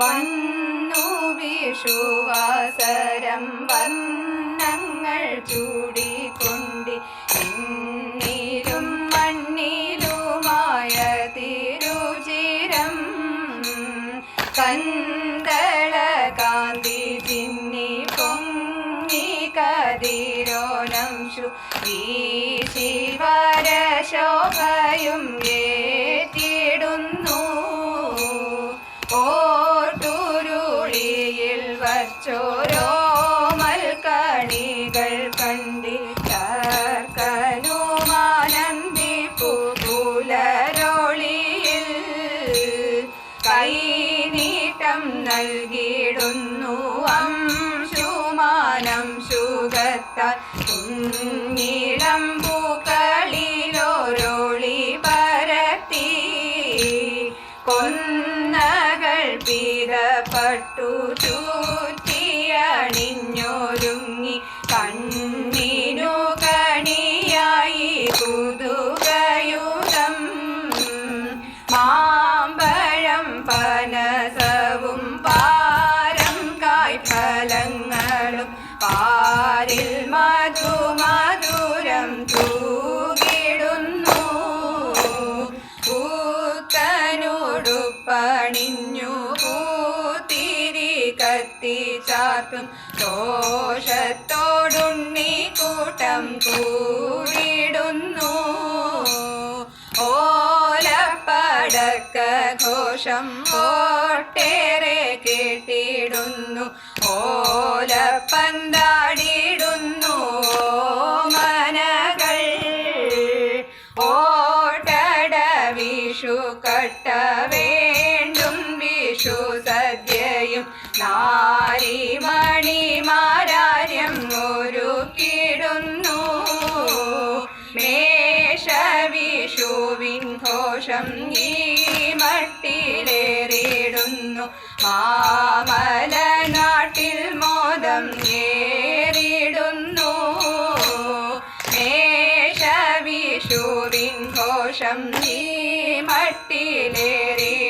വന്നു വിഷുവാസരം വർണങ്ങൾ ചൂടിക്കൊണ്ടി. ഇന്നിലും മണ്ണിലുമായ തിരുചിരം കന്തള കാന്തി ചിന്നി പൊങ്ങി കതിരോലം ശു ഈ ശിവരശോഭയും ഏ നൽകിയിടുന്നു. അംശുമാനം ശുഗത്താൽ കുഞ്ഞിടം പൂക്കളിലോരോളി പരത്തി. കൊന്നകൾ പീതപ്പെട്ടു ചൂറ്റിയണിഞ്ഞൊരുങ്ങി കണ്ണിനു പൂത്തനോടുപ്പണിഞ്ഞു പൂത്തിരി കത്തി ചാർത്തും. ദോഷത്തോടുണ്ണി കൂട്ടം കൂടിടുന്നു. ഓലപ്പടക്ക ഘോഷം ഓട്ടേറെ കേട്ടിടുന്നു. ഓലപ്പന്താടിടുന്നു കട്ട വേണ്ടും വിഷു സദ്യയും നാരിമണിമാരാര്യം ഒരുക്കിടുന്നു മേഷവിഷുവിൻ ഘോഷം ഈ മട്ടിലേറിടുന്നു മാമല മേഷവിഷുവിൻ ഘോഷം നീ മട്ടിലേറിടുന്നു